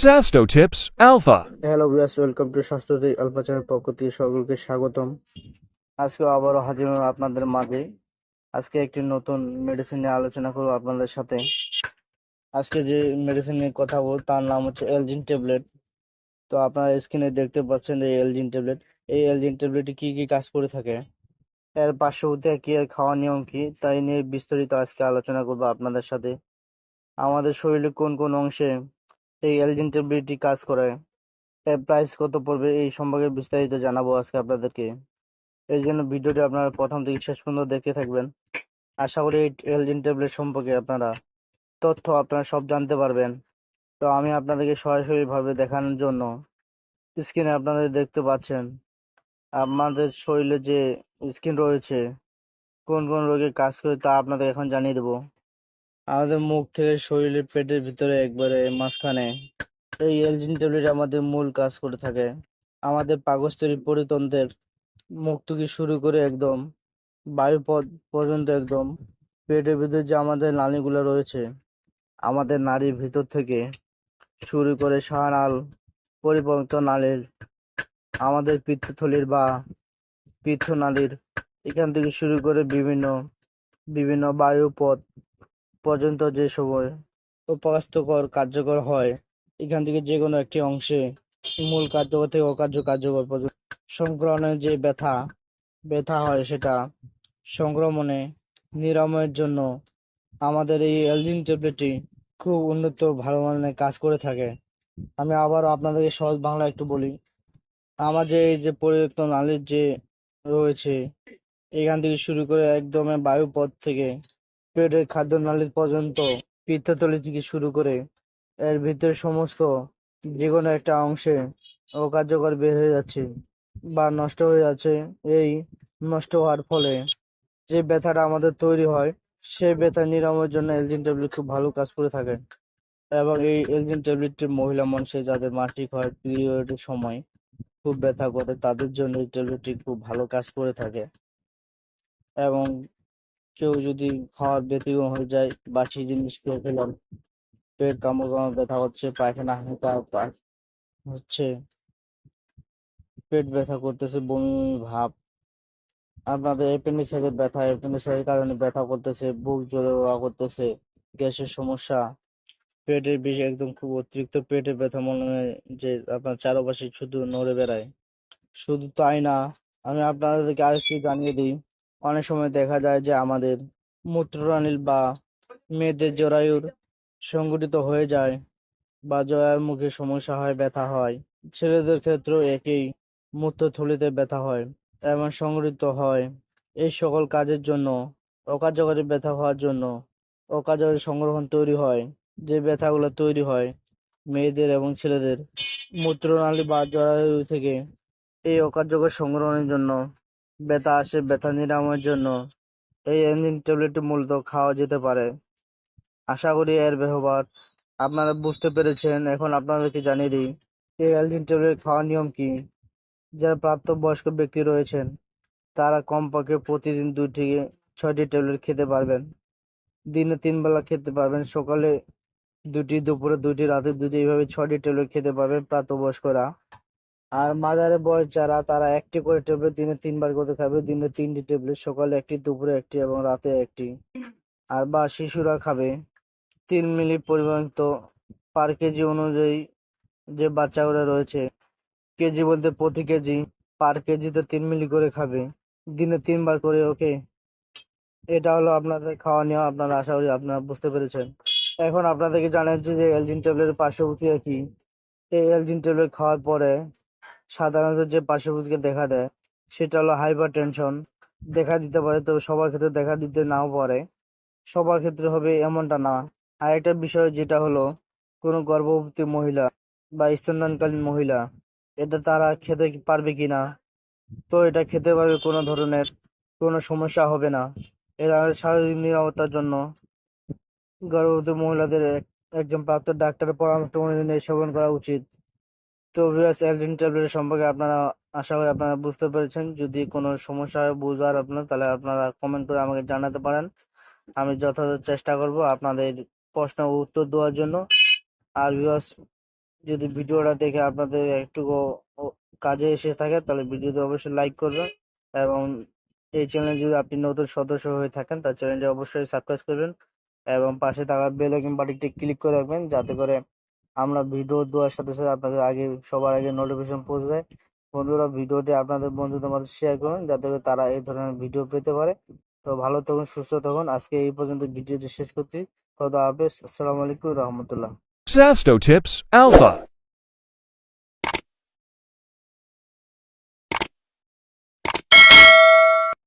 Sasto Tips Alpha. Hello viewers welcome to স্বাস্থ্যতে Alpha channel পক্ষ থেকে সকলকে স্বাগতম। আজকে আবারও হাজির হলাম আপনাদের মাঝে। আজকে একটি নতুন মেডিসিন নিয়ে আলোচনা করব আপনাদের সাথে। আজকে যে মেডিসিন নিয়ে কথা বলব, তার নাম হচ্ছে এলজিন ট্যাবলেট তো আপনারা স্ক্রিনে দেখতে পাচ্ছেন এই এলজিন ট্যাবলেট এই এলজিন ট্যাবলেটটি কি কি কাজ করে থাকে? এর পার্শ্ববর্তী কি এর খাওয়ার নিয়ম কি, তাই নিয়ে বিস্তারিত আজকে আলোচনা করব আপনাদের সাথে। আমাদের শরীরে কোন কোন অংশে এই এলজিন ট্যাবলেটটি কাজ করে। এর প্রাইস কত পড়বে এই সম্পর্কে বিস্তারিত জানাব আজকে আপনাদেরকে। এই জন্য ভিডিওটি আপনারা প্রথম থেকে শেষ পর্যন্ত দেখতে থাকবেন। আশা করি এই এলজিন ট্যাবলেট সম্পর্কে আপনারা তথ্য আপনারা সব জানতে পারবেন। তো আমি আপনাদেরকে সরাসরিভাবে দেখানোর জন্য স্ক্রিনে আপনাদের দেখতে পাচ্ছেন, আমাদের শরীরে যে স্কিন রয়েছে, কোন কোন রোগে কাজ করে তা আপনাদের এখন জানিয়ে দেবো। আমাদের মুখ থেকে শরীরের পেটের ভিতরে একবারে মাঝখানে এই এলজিন ট্যাবলেট আমাদের মূল কাজ করে থাকে। আমাদের পাকস্থলী পরিতন্ত্রের মুখ থেকে শুরু করে একদম বায়ুপথ পর্যন্ত একদম পেটের ভিতরে যে আমাদের নালীগুলো রয়েছে, আমাদের নারীর ভিতর থেকে শুরু করে শাহনাল পরিপক্ত নালীর, আমাদের পিত্তথলির বা পিত্তনালীর এখান থেকে শুরু করে বিভিন্ন বিভিন্ন বায়ুপথ পর্যন্ত যে সময় উপাস্তকর কার্যকর হয়, এখান থেকে যে কোনো একটি অংশে মূল কার্যকর থেকে অকার্য কার্যকর পর্যন্ত সংক্রমণের যে ব্যথা ব্যথা হয় সেটা সংক্রমণে নিরাময়ের জন্য আমাদের এই এলজিন ট্যাবলেটটি খুব উন্নত, ভালো মানের কাজ করে থাকে। আমি আবারও আপনাদেরকে সহজ বাংলা একটু বলি। আমার যে, এই যে পরিত্যক্ত নালীর যে রয়েছে, এখান থেকে শুরু করে একদম বায়ুপথ থেকে পেটের খাদ্য নালী পর্যন্ত পিত্তথলি থেকে শুরু করে এর ভিতরে সমস্ত যে কোনো একটা অংশে অকার্যকর বের হয়ে যাচ্ছে বা নষ্ট হয়ে যাচ্ছে। এই নষ্ট হওয়ার ফলে যে ব্যথাটা আমাদের তৈরি হয় সেই ব্যথা নিরাময়ের জন্য এলজিন ট্যাবলেট খুব ভালো কাজ করে থাকে। এবং এই এলজিন ট্যাবলেটটি মহিলা মানুষে যাদের মাসিক হয় পিরিয়ডের সময় খুব ব্যথা করে, তাদের জন্য এই ট্যাবলেটটি খুব ভালো কাজ করে থাকে। এবং কেউ যদি খাওয়ার ব্যতিক্রম হয়ে যায়, বাসি জিনিস খেয়ে ফেলাম। পেট কামড় কামড় ব্যথা হচ্ছে, পায়খানা হাঁকা হচ্ছে। পেট ব্যথা করতেছে, বমি ভাব। আপনাদের অ্যাপেন্ডিসাইটের ব্যথা অ্যাপেন্ডিসাইটের কারণে ব্যথা করতেছে, বুক জ্বলে পোড়া করতেছে, গ্যাসের সমস্যা। পেটের বেশি একদম খুব অতিরিক্ত, পেটের ব্যথা মনে হয় যে আপনার চারপাশে শুধু নড়ে বেড়ায়। শুধু তাই না, আমি আপনাদেরকে আরেকটু জানিয়ে দিই। অনেক সময় দেখা যায় যে আমাদের মূত্রনালীর বা মেয়েদের জরায়ুর সংগঠিত হয়ে যায় বা জরায়ুর মুখে সমস্যা হয়, ব্যথা হয়। ছেলেদের ক্ষেত্রেও একই মূত্রথলিতে ব্যথা হয়, এবং সংগঠিত হয়। এই সকল কাজের জন্য, অকার্যকরী ব্যথা হওয়ার জন্য অকার্যকরী সংগ্রহণ তৈরি হয়। যে ব্যথাগুলো তৈরি হয় মেয়েদের এবং ছেলেদের, মূত্রনালী বা জরায়ু থেকে এই অকার্যকর সংগ্রহণের জন্য ব্যথা আসে, ব্যথা নিরাময়ের জন্য। এই এনজিন ট্যাবলেটটি মূলত খাওয়া যেতে পারে। আশা করি এর ব্যবহার আপনারা বুঝতে পেরেছেন। এখন আপনাদেরকে জানিয়ে দিই, এই এলজিন ট্যাবলেট খাওয়ার নিয়ম কি? যারা প্রাপ্তবয়স্ক ব্যক্তি রয়েছেন, তারা কমপক্ষে প্রতিদিন দুই থেকে ছয়টি ট্যাবলেট খেতে পারবেন। দিনে তিন বেলা খেতে পারবেন। সকালে দুটি, দুপুরে দুটি, রাতে দুটি, এইভাবে ছয়টি ট্যাবলেট খেতে পারবেন প্রাপ্তবয়স্করা। আর মাঝারে বয়স যারা, তারা একটি করে ট্যাবলেট দিনে তিনবার করে খাবে। দিনে তিনটি ট্যাবলেট, সকালে একটি, দুপুরে একটি এবং রাতে একটি। আর বা শিশুরা খাবে। তিন মিলি পরিমাণিত পার কেজি অনুযায়ী যে বাচ্চাগুলো রয়েছে কেজি বলতে প্রতি কেজি পার কেজিতে তিন মিলি করে খাবে। দিনে তিনবার করে, ওকে? এটা হলো আপনাদের খাওয়া নেওয়া, আপনারা আশা করি আপনারা বুঝতে পেরেছেন। এখন আপনাদেরকে জানাচ্ছি যে এলজিন ট্যাবলেটের পার্শ্ববর্তীরা কি। এই এলজিন ট্যাবলেট খাওয়ার পরে সাধারণত যে পার্শ্ববর্তীকে দেখা দেয়, সেটা হলো হাইপার টেনশন দেখা দিতে পারে, তবে সবার ক্ষেত্রে দেখা দিতে নাও পারে। সবার ক্ষেত্রে হবে এমনটা না। আর একটা বিষয় যেটা হলো, কোনো গর্ভবতী মহিলা বা স্তন্যদানকালীন মহিলা, এটা তারা খেতে পারবে কি কিনা? তো এটা খেতে পারবে কোনো ধরনের কোনো সমস্যা হবে না। এরা শারীরিক নিরাপত্তার জন্য গর্ভবতী মহিলাদের একজন প্রাপ্ত ডাক্তারের পরামর্শ অনুযায়ী সেবন করা উচিত। তো ভিউয়ার্স এলজিন ট্যাবলেট সম্পর্কে আপনারা আশা করি আপনারা বুঝতে পেরেছেন। যদি কোনো সমস্যা হয়, বুঝবার আপনার, তাহলে আপনারা কমেন্ট করে আমাকে জানাতে পারেন। আমি যথাযথ চেষ্টা করব আপনাদের প্রশ্ন উত্তর দেওয়ার জন্য। আর ভিউয়ার্স যদি ভিডিওটা দেখে আপনাদের একটু কাজে এসে থাকে, তাহলে ভিডিওতে অবশ্যই লাইক করবেন। এবং এই চ্যানেলে যদি আপনি নতুন সদস্য হয়ে থাকেন তার চ্যানেলটি অবশ্যই সাবস্ক্রাইব করবেন। এবং পাশে থাকা বেল আইকন বাটনটি ক্লিক করে রাখবেন, যাতে করে আমরা ভিডিও দেওয়ার সাথে সাথে আপনাদের আগে, সবার আগে নোটিফিকেশন পৌঁছে যায় বন্ধুরা ভিডিওটি আপনাদের বন্ধুদের মধ্যে শেয়ার করুন, যাতে করে তারা এই ধরনের ভিডিও পেতে পারে। তো ভালো থাকুন, সুস্থ থাকুন। আজকে এই পর্যন্ত ভিডিওটি শেষ করছি। খোদা হাফেজ। আসসালামু আলাইকুম রহমতুল্লাহ.